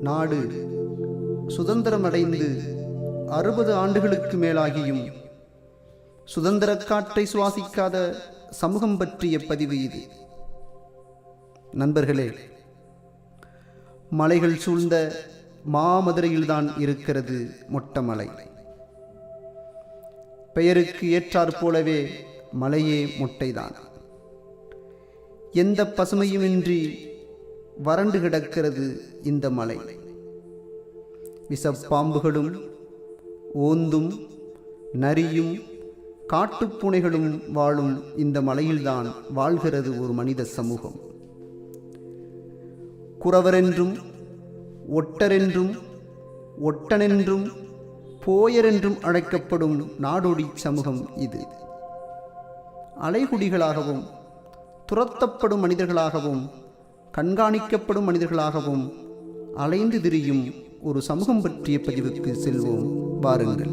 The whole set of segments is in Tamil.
நாடு சுதந்திரமடைந்து அறுபது ஆண்டுகளுக்கு மேலாகியும் சுதந்திர காற்றை சுவாசிக்காத சமூகம் பற்றிய பதிவு இது. நண்பர்களே மலைகள் சூழ்ந்த மாமதுரையில்தான் இருக்கிறது மொட்டமலை. பெயருக்கு ஏற்றாற் போலவே மலையே மொட்டைதான். எந்த பசுமையுமின்றி வறண்டு கிடக்கிறது இந்த மலை. விஷப்பாம்புகளும் ஓந்தும் நரியும் காட்டுப்பூனைகளும் வாழும் இந்த மலையில்தான் வாழ்கிறது ஒரு மனித சமூகம். குறவரென்றும் ஒட்டரென்றும் ஒட்டனென்றும் போயரென்றும் அழைக்கப்படும் நாடோடி சமூகம் இது. அலைகுடிகளாகவும் துரத்தப்படும் மனிதர்களாகவும் கண்காணிக்கப்படும் மனிதர்களாகவும் அலைந்து திரியும் ஒரு சமூகம் பற்றிய பதிவுக்கு செல்வோம். வாருங்கள்.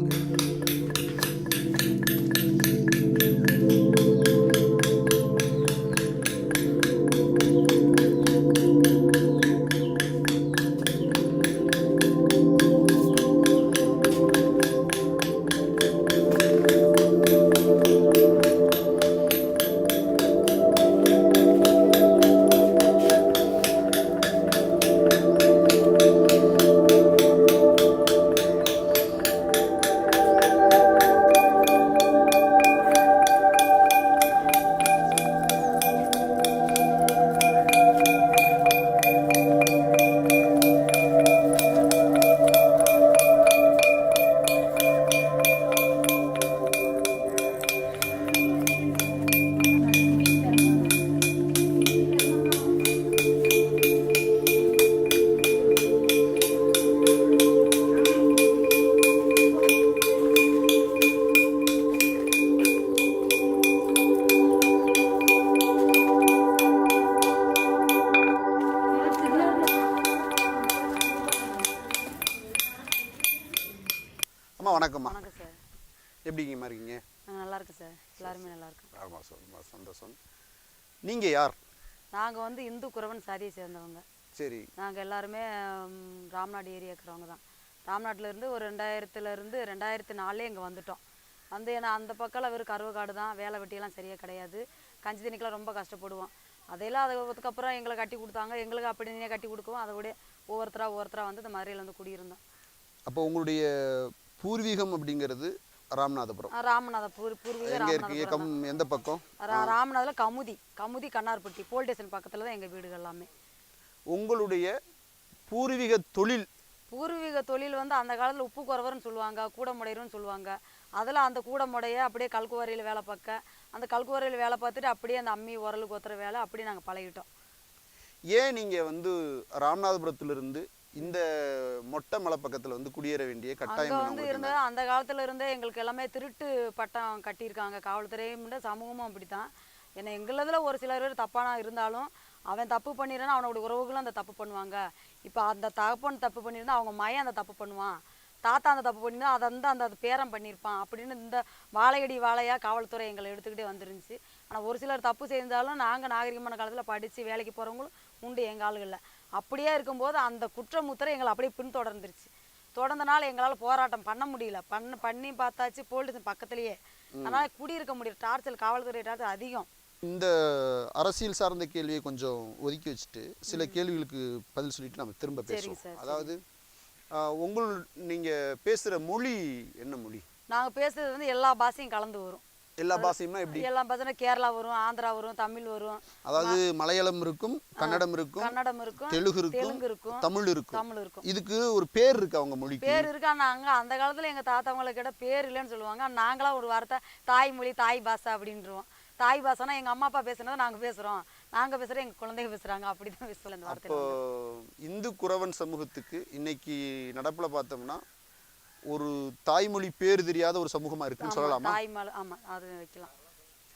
சாதியை சேர்ந்தவங்க. சரி. நாங்கள் எல்லாருமே ராம்நாடு ஏரியா இருக்கிறவங்க தான். ராம்நாட்டிலேருந்து ஒரு ரெண்டாயிரத்துலேருந்து ரெண்டாயிரத்தி நாலே இங்கே வந்துட்டோம். வந்து ஏன்னா அந்த பக்கம் வெறும் கருவக்காடு தான். வேலை வெட்டியெல்லாம் சரியாக கிடையாது. கஞ்சி தண்ணிக்கெல்லாம் ரொம்ப கஷ்டப்படுவோம். அதையெல்லாம் அதுக்கப்புறம் எங்களை கட்டி கொடுத்தாங்க. எங்களுக்கு அப்படியே கட்டி கொடுக்கவும் அதை விட ஒவ்வொருத்தராக ஒவ்வொருத்தராக வந்து இந்த மதுரையில் வந்து குடியிருந்தோம். அப்போ உங்களுடைய பூர்வீகம் அப்படிங்கிறது ராமநாதபுரம். ஆ, ராமநாத பூர் பூர்வீக எங்கே இருக்கு? ராமநாதபுரம் இயக்கம் எந்த பக்கம்? ராமநாதத்தில் கமுதி கமுதி கண்ணார்பட்டி போல் ஸ்டேஷன் பக்கத்தில் தான் எங்கள் வீடுகள் எல்லாமே. உங்களுடைய பூர்வீக தொழில்? பூர்வீக தொழில் வந்து அந்த காலத்தில் உப்பு குறவர்னு சொல்லுவாங்க கூடமுடையர்னு சொல்லுவாங்க. அதில் அந்த கூடமுடைய அப்படியே கல்குவாரியில் வேலை பார்க்க அந்த கல்குவாரியில் வேலை பார்த்துட்டு அப்படியே அந்த அம்மி உரல் கொத்துற வேலை அப்படியே நாங்கள் பழகிட்டோம். ஏன் நீங்கள் வந்து ராமநாதபுரத்திலிருந்து இந்த மொட்டை மலை பக்கத்தில் வந்து குடியேற வேண்டிய அங்கே கட்டாயம் வந்து உங்களுக்கு இருந்த அந்த காலத்தில் இருந்தே எங்களுக்கு எல்லாமே திருட்டு பட்டம் கட்டியிருக்காங்க. காவல்துறையும் சமூகமும் அப்படி தான் ஏன்னா எங்களதில் ஒரு சிலர் பேர் தப்பானா இருந்தாலும் அவன் தப்பு பண்ணிடுறான் அவனோட உறவுகளும் அந்த தப்பு பண்ணுவாங்க. இப்போ அந்த தகப்பன் தப்பு பண்ணியிருந்தா அவங்க மயன் அந்த தப்பு பண்ணுவான். தாத்தா அந்த தப்பு பண்ணியிருந்தா அதை வந்து அந்த பேரன் பண்ணியிருப்பான் அப்படின்னு இந்த வாழையடி வாழையாக காவல்துறை எங்களை எடுத்துக்கிட்டே வந்துருந்துச்சு. ஆனால் ஒரு சிலர் தப்பு செய்தாலும் நாங்கள் நாகரிகமான காலத்தில் படித்து வேலைக்கு போகிறவங்களும் உண்டு எங்கள் ஆளுகளில். அப்படியே இருக்கும்போது அந்த குற்றமுத்திரை எங்களை அப்படியே பின்தொடர்ந்துருச்சு. தொடர்ந்தனால எங்களால் போராட்டம் பண்ண முடியல. பண்ண பண்ணி பார்த்தாச்சு போலீஸ் பக்கத்துலேயே. அதனால் குடியிருக்க முடியல. டார்ச்சல் காவல்துறை டார்ச்சல் அதிகம். இந்த அரசியல் சார்ந்த கேள்வியை கொஞ்சம் ஒதுக்கி வச்சுட்டு சில கேள்விகளுக்கு பதில் சொல்லிட்டு நம்ம திரும்ப பேசுவோம். அதாவது உங்கள் நீங்கள் பேசுகிற மொழி என்ன மொழி? நாங்கள் பேசுறது வந்து எல்லா பாஷையும் கலந்து வரும். எல்லா பாஷையுமா எப்படி? எல்லா பாஷைனா கேரளா வரும் ஆந்திரா வரும் தமிழ் வரும். அதாவது மலையாளம் இருக்கும் கன்னடம் இருக்கும் கன்னடம் இருக்கும் தெலுங்கு இருக்கும் தெலுங்கு இருக்கும் தமிழ் இருக்கும். தமிழ் இருக்கும். இதுக்கு ஒரு பேர் இருக்கு அவங்க மொழிக்கு. பேர் இருக்கா நாங்கள் அந்த காலத்தில் எங்கள் தாத்தாவங்களை கேட்ட பேர் இல்லைன்னு சொல்லுவாங்க. நாங்களாம் ஒரு வார்த்தை தாய்மொழி தாய் பாஷை அப்படின்றோம் தாய் பாஷைனா எங்கள் அம்மா அப்பா பேசுனதை நாங்கள் பேசுகிறோம் நாங்கள் பேசுகிறோம் எங்கள் குழந்தைங்க பேசுகிறாங்க அப்படி தான் பேசல இந்த வார்த்தை இந்து குறவன் சமூகத்துக்கு இன்னைக்கு நடப்புல பார்த்தோம்னா ஒரு தாய்மொழி பேர் தெரியாத ஒரு சமூகமா இருக்குன்னு சொல்லலாமா? தாய் மேலே ஆமாம் அது வைக்கலாம்.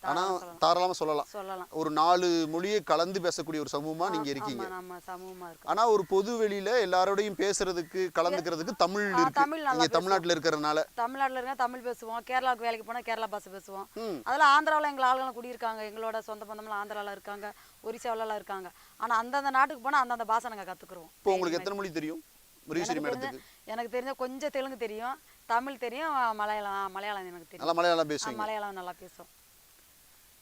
ஆனா தாராளமா சொல்லலாம். சொல்லலாம். ஒரு நாலு மொழியை கலந்து பேசக்கூடிய ஒரு சமூகமா நீங்க இருக்கீங்க. ஆமா நம்ம சமூகமா இருக்கு. ஆனா ஒரு பொது வெளியில எல்லாரோடையும் பேசுறதுக்கு கலந்துக்கிறதுக்கு தமிழ் இருக்கு. தமிழ் நல்லா நீங்க தமிழ்நாட்டுல இருக்கிறதுனால. தமிழ்நாட்டுல இருக்க தமிழ் பேசுவோம். கேரளாவுக்கு வேலைக்கு போனா கேரளா பாஷை பேசுவோம். அதெல்லாம் ஆந்திராவில் எங்கள் ஆளுங்களாம் குடியிருக்காங்க. எங்களோட சொந்த பந்தம்லாம் ஆந்திராவில் இருக்காங்க. ஒரிசாவிலலாம் இருக்காங்க. ஆனா அந்தந்த நாட்டுக்கு போனா அந்தந்த பாஷை நாங்க கத்துக்குறோம் இப்போ உங்களுக்கு எத்தனை மொழி தெரியும்? முருகேஸ்வரி மேடத்துக்கு. எனக்கு தெரிஞ்ச கொஞ்சம் தெலுங்கு தெரியும் தமிழ் தெரியும் மலையாளம் மலையாளம் எனக்கு தெரியும். நல்லா மலையாளம் பேசுவீங்க. மலையாளம் நல்லா பேசுவோம்.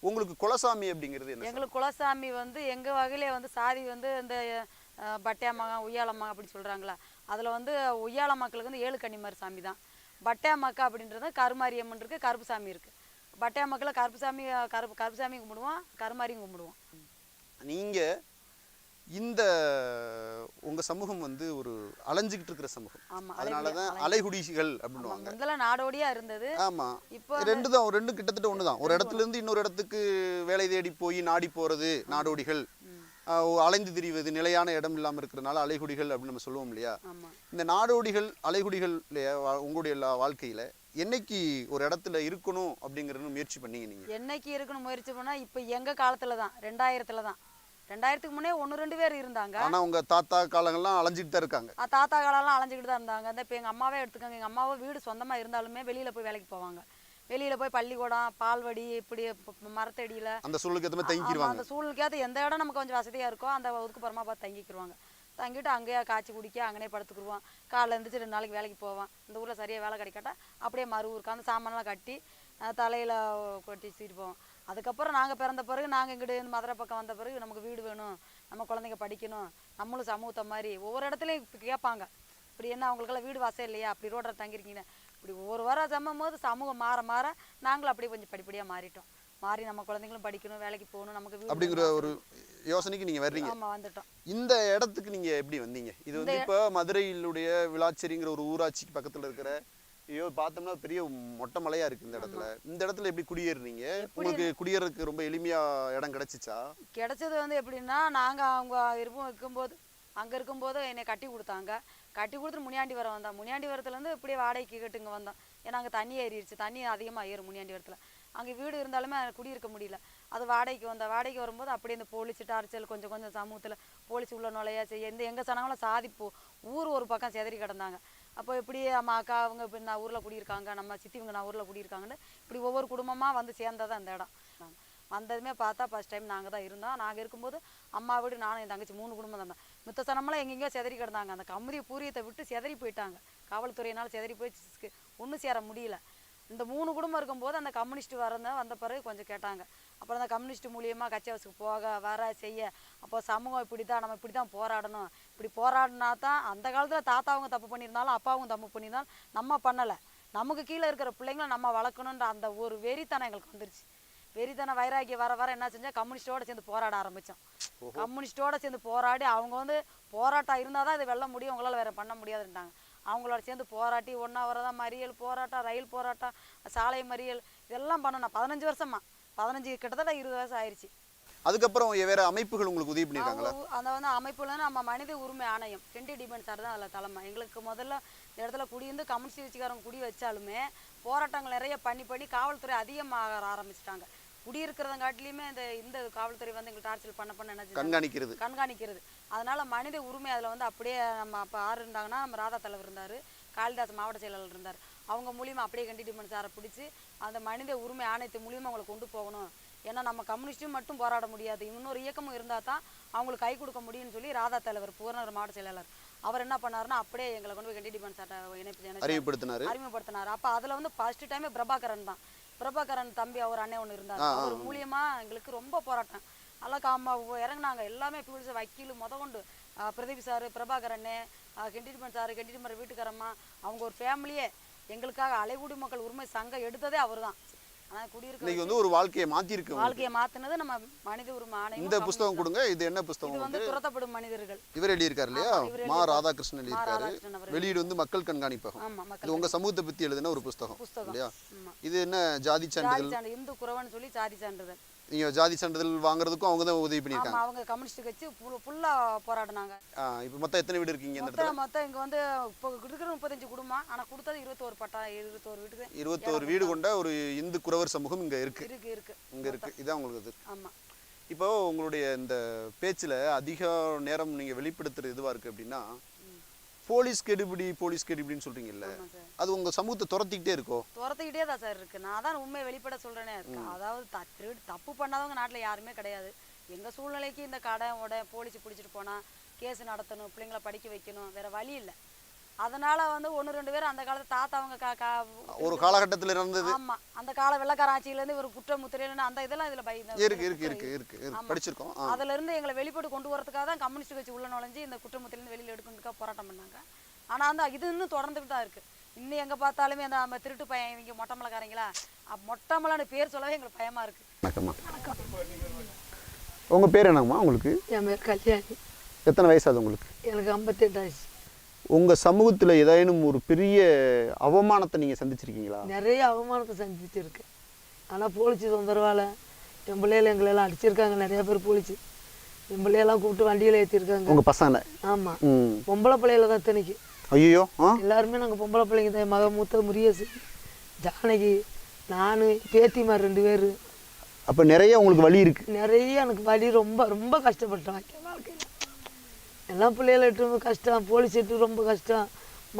உங்களுக்கு குலசாமி அப்படிங்கிறது என்ன? எங்களுக்கு குலசாமி வந்து எங்க வகையிலே வந்து சாதி வந்து இந்த அஹ், பட்டையம்மாங்க உய்யாலம்மாங்க அப்படி சொல்றாங்களா அதுல வந்து உய்யால மக்களுக்கு வந்து ஏழு கன்னிமார் சாமி தான். பட்டையம்மாக்கா அப்படின்றது கருமாரியம்மன் இருக்கு கருப்பு சாமி இருக்கு. பட்டையா மக்களை கருப்பு சாமி கருப்பு கருப்பு சாமி கும்பிடுவோம் கருமாரியும் கும்பிடுவோம். நீங்க இந்த உங்க சமூகம் வந்து ஒரு அலைஞ்சுக்கிட்டு இருக்கிற சமூகம். அதனாலதான் அலைகுடி- அலைகுடிகள் ஆமா, அப்படின்னுவாங்க முதல்ல நாடோடியா இருந்தது. ஆமா இப்போ ரெண்டு தான் ரெண்டும் கிட்டத்தட்ட ஒண்ணுதான் ஒரு இடத்துல இருந்து இன்னொரு இடத்துக்கு வேலை தேடி போய் நாடி போறது நாடோடிகள். அலைந்து திரிவது நிலையான இடம் இல்லாம இருக்கிறதுனால அலைகுடிகள் அப்படின்னு நம்ம சொல்லுவோம் இல்லையா? இந்த நாடோடிகள் அலைகுடிகள் இல்லையா, உங்களுடைய எல்லா வாழ்க்கையில என்னைக்கு ஒரு இடத்துல இருக்கணும் அப்படிங்கறது முயற்சி பண்ணீங்க நீங்க? என்னைக்கு இருக்கணும் முயற்சி பண்ணா இப்போ எங்க காலத்துல தான் ரெண்டாயிரத்துல தான் ரெண்டாயிரத்துக்கு முன்னே ஒன்று ரெண்டு பேர் இருந்தாங்க. ஆனா உங்க தாத்தா காலங்கள்லாம் அலைஞ்சிட்டு தான் இருக்காங்க. தாத்தா காலம்லாம் அலைஞ்சிக்கிட்டு தான் இருந்தாங்க. இந்த இப்போ எங்கள் அம்மாவே எடுத்துக்கோங்க. எங்கள் அம்மாவை வீடு சொந்தமாக இருந்தாலுமே வெளியில் போய் வேலைக்கு போவாங்க. வெளியில் போய் பள்ளிக்கூடம் பால்வடி இப்படி மரத்தடியில். அந்த சூழலுக்கு ஏற்ற தங்கிக்கிடுவாங்க அந்த சூழ்நிலைக்காவது எந்த இடம் நமக்கு கொஞ்சம் வசதியாக இருக்கோ அந்த ஒதுக்குப்புறமா பார்த்து தங்கிக்கிருவாங்க. தங்கிட்டு அங்கேயே காய்ச்சி குடிக்க அங்கனே படுத்துக்குருவோம். காலைல எழுந்திரிச்சு ரெண்டு நாளைக்கு வேலைக்கு போவான் இந்த ஊரில் சரியாக வேலை கிடைக்காட்டா அப்படியே மறு ஊருக்கு அந்த சாமான்லாம் கட்டி தலையில் கொட்டி வச்சுட்டு போவோம். அதுக்கப்புறம் நாங்கள் பிறந்த பிறகு நாங்கள் இங்கிட்டு மதுரை பக்கம் வந்த பிறகு நமக்கு வீடு வேணும் நம்ம குழந்தைங்க படிக்கணும் நம்மளும் சமூகத்தை மாதிரி ஒவ்வொரு இடத்துலையும் கேட்பாங்க. இப்படி என்ன அவங்களுக்கெல்லாம் வீடு வாசல் இல்லையா? அப்படி ரோட்டில் தங்கியிருக்கீங்க. இப்படி ஒவ்வொரு வாரம் சம்பவம் போது சமூகம் மாற மாற நாங்களும் அப்படியே கொஞ்சம் படிப்படியாக மாறிட்டோம். மாறி நம்ம குழந்தைங்களும் படிக்கணும் வேலைக்கு போகணும் நமக்கு வீடு அப்படிங்கிற ஒரு யோசனைக்கு நீங்க வர்றீங்க. ஆமாம் வந்துட்டோம். இந்த இடத்துக்கு நீங்க எப்படி வந்தீங்க? இது வந்து இப்ப மதுரையிலுடைய விளாச்சேரிங்கிற ஒரு ஊராட்சிக்கு பக்கத்துல இருக்கிற ஐயோ பார்த்தோம்னா பெரிய மொட்டை மலையா இருக்கு இந்த இடத்துல. இந்த இடத்துல எப்படி குடியேறுனீங்க? உங்களுக்கு குடியேறதுக்கு ரொம்ப எளிமையா இடம் கிடைச்சிச்சா? கிடைச்சது வந்து எப்படின்னா நாங்கள் அவங்க இருப்போம் இருக்கும்போது அங்கே இருக்கும்போது என்னை கட்டி கொடுத்தாங்க. கட்டி கொடுத்துட்டு முனியாண்டி வரம் வந்தோம். முனியாண்டி வரத்துலேருந்து இப்படியே வாடகைக்கு கேட்டு இங்கே வந்தோம். ஏன்னா அங்கே தண்ணி ஏறிடுச்சு தண்ணி அதிகமாக ஏறும் முனியாண்டி வரத்தில் அங்கே வீடு இருந்தாலுமே குடியிருக்க முடியல. அது வாடகைக்கு வந்த வாடகைக்கு வரும்போது அப்படியே இந்த போலீஸ் டார்ச்சல் கொஞ்சம் கொஞ்சம் சமூகத்தில் போலீஸ் உள்ள நுழையா செய்ய இந்த எங்கள் சனங்களும் சாதி போ ஊர் ஒரு பக்கம் செதறி கிடந்தாங்க. அப்போ இப்படி நம்ம அக்கா அவங்க இப்படி நான் ஊரில் குடியிருக்காங்க நம்ம சித்திவங்க நான் ஊரில் குடியிருக்காங்கன்னு இப்படி ஒவ்வொரு குடும்பமாக வந்து சேர்ந்ததான் அந்த இடம். வந்ததுமே பார்த்தா ஃபஸ்ட் டைம் நாங்கள் தான் இருந்தோம். நாங்கள் இருக்கும்போது அம்மா வீடு நானும் என் தங்கச்சி மூணு குடும்பம் தான். மித்த சனமெல்லாம் எங்கெங்கேயோ செதறி கிடந்தாங்க. அந்த கமுதி பூரியத்தை விட்டு செதறி போயிட்டாங்க. காவல்துறையினால் செதறி போய் ஒன்றும் சேர முடியல. இந்த மூணு குடும்பம் இருக்கும்போது அந்த கம்யூனிஸ்ட் வரந்த வந்த பிறகு கொஞ்சம் கேட்டாங்க. அப்புறம் அந்த கம்யூனிஸ்ட் மூலியமாக கட்சி போக வர செய்ய. அப்போ சமூகம் இப்படி தான் நம்ம இப்படி தான் போராடணும். இப்படி போராடினா தான் அந்த காலத்தில் தாத்தாவங்க தப்பு பண்ணியிருந்தாலும் அப்பாவும் தப்பு பண்ணியிருந்தாலும் நம்ம பண்ணலை. நமக்கு கீழே இருக்கிற பிள்ளைங்கள நம்ம வளர்க்கணுன்ற அந்த ஒரு வெறித்தனம் எங்களுக்கு வந்துருச்சு. வெறித்தன வைராக்கியம் வர வர என்ன செஞ்சா கம்யூனிஸ்டோட சேர்ந்து போராட ஆரம்பிச்சோம். கம்யூனிஸ்டோட சேர்ந்து போராடி அவங்க வந்து போராட்டம் இருந்தால் தான் இது வெல்ல முடியும் உங்களால் வேற பண்ண முடியாதுன்ட்டாங்க அவங்களோட சேர்ந்து போராட்டி ஒன்றா வரதான் மறியல் போராட்டம் ரயில் போராட்டம் சாலை மறியல் இதெல்லாம் பண்ணணும் பதினஞ்சு வருஷமா. பதினஞ்சு கிட்டத்தட்ட இருபது வருஷம் ஆயிடுச்சு. அதுக்கப்புறம் வேற அமைப்புகள் உங்களுக்கு உதவி பண்ணியிருக்காங்களா அந்த வந்து அமைப்புல வந்து நம்ம மனித உரிமை ஆணையம். கெண்டி டிபன் சார் தான் அதில் தலைமை. எங்களுக்கு முதல்ல இந்த இடத்துல குடியிருந்து கம்யூனிஸ்ட் வச்சுக்காரங்க குடி வச்சாலுமே போராட்டங்கள் நிறைய பண்ணி பண்ணி காவல்துறை அதிகமாக ஆரம்பிச்சிட்டாங்க. குடியிருக்கிறதங்காட்டிலையுமே இந்த இந்த காவல்துறை வந்து எங்களுக்கு டார்ச்சர் பண்ண பண்ண என்ன? கண்காணிக்கிறது. கண்காணிக்கிறது. அதனால மனித உரிமை அதில் வந்து அப்படியே நம்ம அப்போ ஆறு இருந்தாங்கன்னா நம்ம ராதா தலைவர் இருந்தார் காளிதாஸ் மாவட்ட செயலாளர் இருந்தார். அவங்க மூலியமா அப்படியே கண்டிடிமெண்ட் சாரை பிடிச்சி அந்த மனித உரிமை ஆணையத்து மூலியமா அவங்களை கொண்டு போகணும். ஏன்னா நம்ம கம்யூனிஸ்ட்டும் மட்டும் போராட முடியாது. இன்னொரு இயக்கமும் இருந்தால் தான் அவங்களுக்கு கை கொடுக்க முடியும்னு சொல்லி ராதா தலைவர் பூர்ணர் மாவட்ட செயலாளர் அவர் என்ன பண்ணாருன்னா அப்படியே எங்களை கொண்டு போய் கண்டிடிமெண்ட் சார்ட்ட இணைப்பு இணைச்சாரு. அறிமுகப்படுத்தினாரு. அறிமுகப்படுத்தினார். அப்போ அதில் வந்து ஃபர்ஸ்ட் டைமே பிரபாகரன் தான். பிரபாகரன் தம்பி அவர் அண்ணன் ஒன்று இருந்தார். அவர் மூலியமா எங்களுக்கு ரொம்ப போராட்டம். நல்லா காம இறங்குனாங்க. எல்லாமே பீல்ஸ் வக்கீல் முத கொண்டு பிரதீப் சார் பிரபாகரன் கெண்டிடிமன் சார் கெண்டிடிமன் வீட்டுக்காரம்மா அவங்க ஒரு ஃபேமிலியே எங்களுக்காக அலைகுடி மக்கள் உரிமை சங்கம் எடுத்ததே அவர் தான் இன்னைக்கு வந்து ஒரு வாழ்க்கையை மாத்திருக்கு. வாழ்க்கையை மாத்தினது நம்ம மனித உரிமை ஆணையம் இந்த புஸ்தகம் கொடுங்க இது என்ன இது புஸ்தகம் வந்து துரத்தப்படும் மனிதர்கள். இவர் எழுதியிருக்காரு இல்லையா? மா. ராதாகிருஷ்ணன். எழுதியிருக்காரு. ராதாகிருஷ்ணன் அவர் வெளியீடு வந்து மக்கள் கண்காணிப்பகம். இது உங்க சமூகத்தை பத்தி எழுதின ஒரு புஸ்தகம் இல்லையா? இது என்ன ஜாதி ஜாதி சான்றிதழ் சான்று இந்து குறவன்னு சொல்லி ஜாதி சான்றிதழ் நீங்க ஜாதி சான்றிதழ் வாங்குறதுக்கும் அவங்க தான் உதவி பண்ணியிருக்காங்க. ஆமா அவங்க கம்யூனிஸ்ட் கட்சி ஃபுல்லா போராடினாங்க. ஆ, இப்போ மொத்தம் எத்தனை வீடு இருக்கீங்க இந்த இடத்துல? மொத்தம் இங்க வந்து இப்போ இருக்கிற முப்பத்தஞ்சு குடும்பம் ஆனா கொடுத்தது இருபத்தோரு பட்டா இருபத்தோரு வீட்டுக்கு இருபத்தோரு வீடு கொண்ட ஒரு இந்து குறவர் சமூகம் இங்க இருக்கு. இருக்கு இருக்கு. இங்க இருக்கு. இதான் உங்களுக்கு இது. ஆமா. இப்போ உங்களுடைய இந்த பேச்சில் அதிக நேரம் நீங்கள் வெளிப்படுத்துறது எதுவாக இருக்குது அப்படின்னா போலீஸ் கெடுபிடி போலீஸ் கெடுபிடின்னு சார். அது உங்கள் சமூகத்தை துரத்திக்கிட்டே இருக்கோ? துரத்துக்கிட்டே தான் சார் இருக்கு. நான் தான் உண்மையை வெளிப்பட சொல்றேனே. அதாவது திருடு தப்பு பண்ணாதவங்க நாட்டுல யாருமே கிடையாது. எங்க சூழ்நிலைக்கு இந்த கடை உட போலீஸ் பிடிச்சிட்டு போனா கேஸ் நடத்தணும் பிள்ளைங்கள படிக்க வைக்கணும் வேற வழி இல்லை. அதனால வந்து ஒன்று ரெண்டு பேர் அந்த காலத்து தாத்தா அவங்க ஒரு காலகட்டத்தில் இருந்தது. ஆமா. அந்த கால வெள்ளக்கார ஆட்சியிலேருந்து ஒரு குற்றமுத்திரையிலேருந்து அந்த இதெல்லாம் இதுல பை இருக்கு இருக்கு இருக்கு இருக்கு. படிச்சிருக்கோம். ஆ. அதுல இருந்து எங்களை வெளிப்பாடு கொண்டு வரதுக்காக தான் கம்யூனிஸ்ட் கட்சி உள்ள நுழைஞ்சு இந்த குற்றமுத்திலேருந்து வெளியில எடுக்கிறதுக்காக போராட்டம் பண்ணாங்க. ஆனா அந்த இது இன்னும் தொடர்ந்துட்டு தான் இருக்கு. இன்னும் எங்க பார்த்தாலுமே அந்த நம்ம திருட்டு பையன் இவங்க மொட்டை மலைக்காரங்களா? மொட்டை மலைன்னு பேர் சொல்லவே எங்களுக்கு பயமா இருக்கு. வணக்கம்மா. உங்கள் பேர் என்னங்கம்மா உங்களுக்கு? என் பேர் கல்யாணி. எத்தனை வயசாகுது உங்களுக்கு? எனக்கு ஐம்பத்தெட்டு ஆச்சு உங்கள் சமூகத்தில் ஏதேனும் ஒரு பெரிய அவமானத்தை நீங்கள் சந்திச்சிருக்கீங்களா? நிறைய அவமானத்தை சந்திச்சிருக்கேன் ஆனால் போலீஸ் தொந்தரவால் என் பிள்ளைகள் எங்களெல்லாம் அடிச்சிருக்காங்க. நிறைய பேர் போலீஸ். என் பிள்ளையெல்லாம் கூப்பிட்டு வண்டியில் ஏற்றிருக்காங்க உங்கள் பசங்களை? ஆமாம் பொம்பளை பிள்ளைகள தான் இத்தனைக்கு. ஐயோ எல்லாருமே நாங்கள் பொம்பளை பிள்ளைங்க தான். மக மூத்த முரியசு ஜானகி நான் பேத்திமார் ரெண்டு பேர். அப்போ நிறைய உங்களுக்கு வழி இருக்குது நிறைய எனக்கு வலி ரொம்ப ரொம்ப கஷ்டப்பட்டேன் வாழ்க்கையில். எல்லாம் பிள்ளைகளை இட்டு ரொம்ப கஷ்டம் போலீஸ் இட்டு ரொம்ப கஷ்டம்.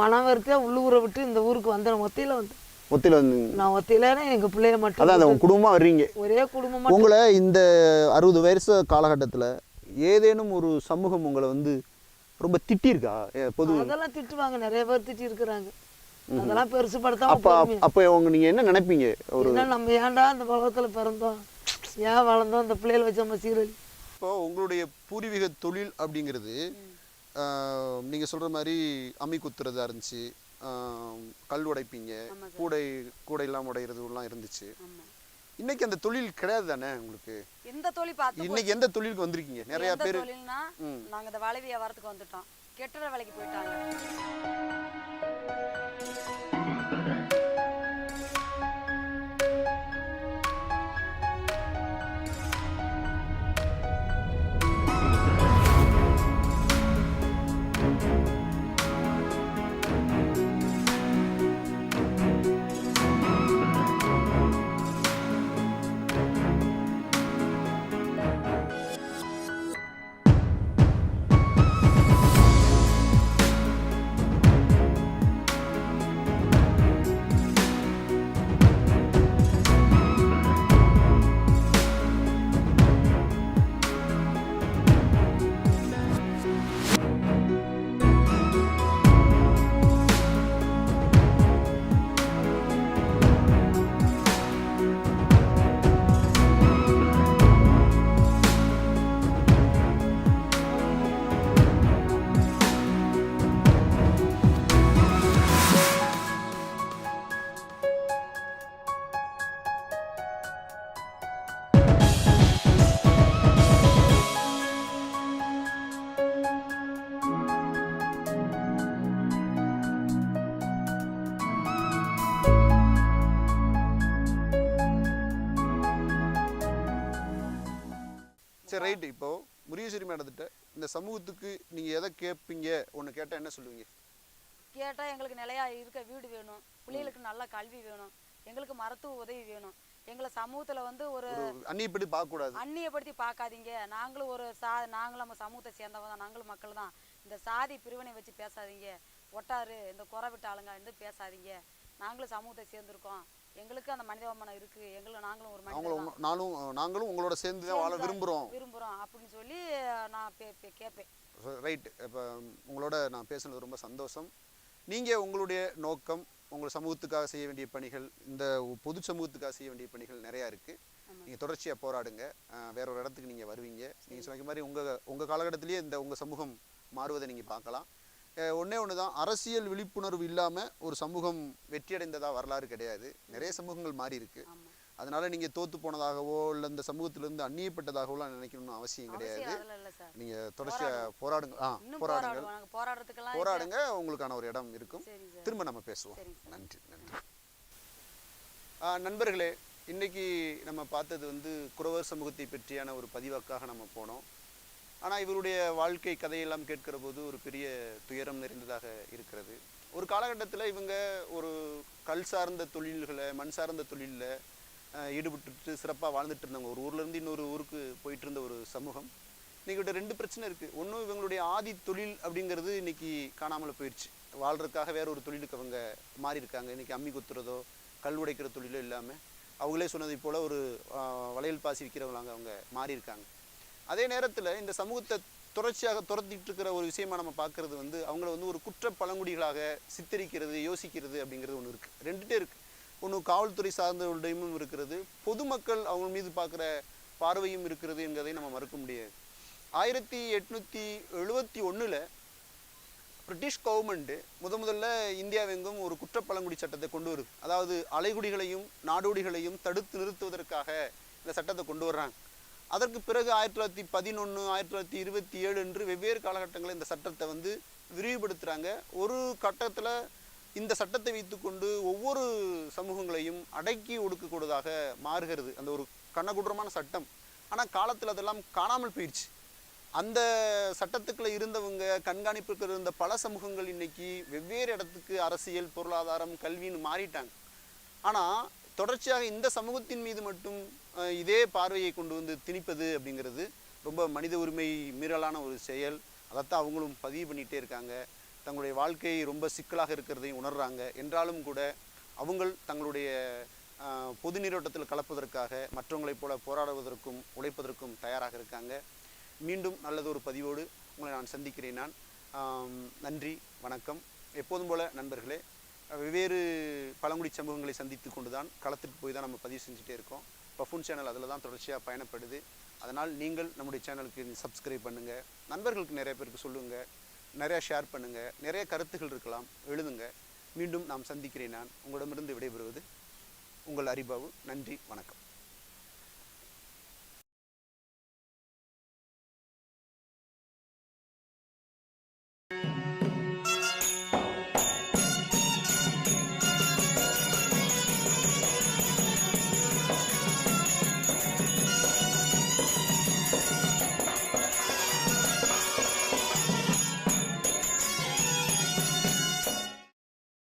மனம் வருத்தே உள்ளூரை விட்டு இந்த ஊருக்கு வந்தேன். ஒத்தையில் வந்தேன். ஒத்தியில் வந்து நான் ஒத்தையிலனா எங்கள் பிள்ளைய மட்டும் அதான் அந்த உங்க குடும்பமாக வர்றீங்க. ஒரே குடும்பம் உங்களை இந்த அறுபது வயசு காலகட்டத்தில் ஏதேனும் ஒரு சமூகம் உங்களை வந்து ரொம்ப திட்டியிருக்கா? ஏ, பொது அதெல்லாம் திட்டுவாங்க. நிறைய பேர் திட்டி இருக்கிறாங்க அதெல்லாம் பெருசு படுத்தாம அப்போ அப்போ உங்க நீங்க என்ன நினைப்பீங்க? ஒரு நம்ம ஏன்டா இந்த உலகத்துல பிறந்தோம்? ஏன் வளர்ந்தோம்? இந்த பிள்ளைகளை வச்சு நம்ம சீரழி இப்போ உங்களுடைய பூர்வீக தொழில் அப்படிங்கிறது நீங்க சொல்ற மாதிரி அம்மி குத்துறதா இருந்துச்சு கல் உடைப்பீங்க சார். கூடை கூடையெல்லாம் உடையிறதுலாம் இருந்துச்சு. இன்னைக்கு அந்த தொழில் கிடையாது தானே உங்களுக்கு? எந்த தொழில் பார்த்து இன்னைக்கு எந்த தொழிலுக்கு வந்திருக்கீங்க? நிறைய பேர் தொழில்னா. நாங்க இந்த வளவி வியாபாரத்துக்கு வந்துட்டோம். கெட்டுற வேலைக்கு போயிட்டாங்க. மேடத்திட்ட இந்த சமூகத்துக்கு நீங்க எதை கேட்பீங்க? ஒன்று கேட்டா என்ன சொல்லுவீங்க? கேட்டா எங்களுக்கு நிலையா இருக்க வீடு வேணும். பிள்ளைகளுக்கு நல்ல கல்வி வேணும். எங்களுக்கு மருத்துவ உதவி வேணும். எங்களை சமூகத்துல வந்து ஒரு ஒரு அந்நியப்படி பார்க்கக்கூடாது. அந்நியப்படுத்தி பார்க்காதீங்க. நாங்களும் ஒரு சா நாங்களும் நம்ம சமூகத்தை சேர்ந்தவங்க தான். நாங்களும் மக்கள் தான். இந்த சாதி பிரிவினை வச்சு பேசாதீங்க. ஒட்டாரு இந்த குறை விட்ட ஆளுங்க வந்து பேசாதீங்க. நாங்களும் சமூகத்தை சேர்ந்துருக்கோம். எங்களுக்கு அந்த மனிதாபிமானம் இருக்கு. எங்களுக்கு நாங்களும் ஒரு அவங்கள மனிதன் உங்க- நானும் நாங்களும் உங்களோட சேர்ந்து தான் வாழ விரும்புகிறோம் விரும்புகிறோம் அப்படின்னு சொல்லி நான் பே பே- கேட்பேன் ரைட் இப்போ உங்களோட நான் பேசுனது ரொம்ப சந்தோஷம். நீங்கள் உங்களுடைய நோக்கம் உங்கள் சமூகத்துக்காக செய்ய வேண்டிய பணிகள் இந்த பொது சமூகத்துக்காக செய்ய வேண்டிய பணிகள் நிறையா இருக்குது நீங்கள் தொடர்ச்சியாக போராடுங்க. அஹ் வேற ஒரு இடத்துக்கு நீங்கள் வருவீங்க. நீங்கள் சொன்ன மாதிரி உங்கள் உங்கள் காலகட்டத்திலேயே இந்த உங்கள் சமூகம் மாறுவதை நீங்கள் பார்க்கலாம். ஒண்ணே ஒன்று தான் அரசியல் விழிப்புணர்வு இல்லாமல் ஒரு சமூகம் வெற்றியடைந்ததா வரலாறு கிடையாது. நிறைய சமூகங்கள் மாறி இருக்கு அதனால நீங்கள் தோத்து போனதாகவோ இல்லை இந்த சமூகத்திலிருந்து அந்நியப்பட்டதாகவோலாம் நினைக்கணும்னு அவசியம் கிடையாது. நீங்கள் தொடர்ச்சியாக போராடுங்க. ஆ போராடுறதுக்கெல்லாம் போராடுங்க. உங்களுக்கான ஒரு இடம் இருக்கும். திரும்ப நம்ம பேசுவோம். நன்றி நன்றி. நண்பர்களே இன்னைக்கு நம்ம பார்த்தது வந்து குறவர் சமூகத்தை பற்றியான ஒரு பதிவாக்காக நம்ம போனோம். ஆனால் இவருடைய வாழ்க்கை கதையெல்லாம் கேட்கிற போது ஒரு பெரிய துயரம் நிறைந்ததாக இருக்கிறது. ஒரு காலகட்டத்தில் இவங்க ஒரு கல் சார்ந்த தொழில்களை மண் சார்ந்த தொழிலில் ஈடுபட்டுட்டு சிறப்பாக வாழ்ந்துட்டு இருந்தவங்க. ஒரு ஊர்லேருந்து இன்னொரு ஊருக்கு போயிட்டு இருந்த ஒரு சமூகம். இன்றைக்கிட்ட ரெண்டு பிரச்சனை இருக்குது ஒன்று இவங்களுடைய ஆதி தொழில் அப்படிங்கிறது இன்றைக்கி காணாமல் போயிடுச்சு வாழ்கிறதுக்காக வேற ஒரு தொழிலுக்கு அவங்க மாறி இருக்காங்க அம்மி குத்துறதோ கல் உடைக்கிற தொழிலோ இல்லாமல் அவங்களே சொன்னதை போல் ஒரு வளையல் பாசி விற்கிறவங்களாங்க அவங்க மாறி இருக்காங்க அதே நேரத்தில் இந்த சமூகத்தை தொடர்ச்சியாக துரத்திட்டு இருக்கிற ஒரு விஷயமா நம்ம பார்க்கறது வந்து அவங்கள வந்து ஒரு குற்ற பழங்குடிகளாக சித்தரிக்கிறது யோசிக்கிறது அப்படிங்கிறது ஒன்று இருக்குது ரெண்டுட்டே இருக்குது ஒன்று காவல்துறை சார்ந்தவர்களிடமும் இருக்கிறது. பொதுமக்கள் அவங்க மீது பார்க்குற பார்வையும் இருக்கிறது என்பதை நம்ம மறுக்க முடியாது. ஆயிரத்தி எட்நூற்றி எழுபத்தி ஒன்றில் பிரிட்டிஷ் கவர்மெண்ட்டு முத முதல்ல இந்தியாவெங்கும் ஒரு குற்றப்பழங்குடி சட்டத்தை கொண்டு வருது. அதாவது அலைகுடிகளையும் நாடோடிகளையும் தடுத்து நிறுத்துவதற்காக இந்த சட்டத்தை கொண்டு வர்றாங்க. அதற்கு பிறகு ஆயிரத்தி தொள்ளாயிரத்தி பதினொன்று ஆயிரத்தி தொள்ளாயிரத்தி இருபத்தி ஏழு என்று வெவ்வேறு காலகட்டங்களில் இந்த சட்டத்தை வந்து விரிவுபடுத்துகிறாங்க ஒரு கட்டத்தில் இந்த சட்டத்தை வைத்துக்கொண்டு ஒவ்வொரு சமூகங்களையும் அடக்கி ஒடுக்கக்கூடியதாக மாறுகிறது. அந்த ஒரு கண்ணகுடரமான சட்டம். ஆனால் காலத்தில் அதெல்லாம் காணாமல் போயிடுச்சு. அந்த சட்டத்துக்குள்ளே இருந்தவங்க கண்காணிப்புக்கு இருந்த பல சமூகங்கள் இன்னைக்கு வெவ்வேறு இடத்துக்கு அரசியல் பொருளாதாரம் கல்வின்னு மாறிட்டாங்க. ஆனால் தொடர்ச்சியாக இந்த சமூகத்தின் மீது மட்டும் இதே பார்வையை கொண்டு வந்து திணிப்பது அப்படிங்கிறது ரொம்ப மனித உரிமை மீறலான ஒரு செயல். அதைத்தான் அவங்களும் பதிவு பண்ணிகிட்டே இருக்காங்க. தங்களுடைய வாழ்க்கை ரொம்ப சிக்கலாக இருக்கிறதையும் உணர்கிறாங்க என்றாலும் கூட அவங்கள் தங்களுடைய பொது நீரோட்டத்தில் கலப்பதற்காக மற்றவங்களைப் போல போராடுவதற்கும் உழைப்பதற்கும் தயாராக இருக்காங்க. மீண்டும் நல்லதொரு பதிவோடு உங்களை நான் சந்திக்கிறேன் நான். நன்றி வணக்கம். எப்போதும் போல நண்பர்களே வெவ்வேறு பழங்குடி சமூகங்களை சந்தித்து கொண்டு தான் களத்துக்கு போய் தான் நம்ம பதிவு செஞ்சுட்டே இருக்கோம். பஃபூன் சேனல் அதில் தான் தொடர்ச்சியாக பயணப்படுது. அதனால் நீங்கள் நம்முடைய சேனலுக்கு சப்ஸ்கிரைப் பண்ணுங்கள் நண்பர்களுக்கு நிறைய பேருக்கு சொல்லுங்கள் நிறையா ஷேர் பண்ணுங்கள் நிறைய கருத்துகள் இருக்கலாம். எழுதுங்க. மீண்டும் நாம் சந்திக்கிறேன் நான். உங்களிடமிருந்து விடைபெறுவது உங்கள் அறிபாவு நன்றி. வணக்கம்.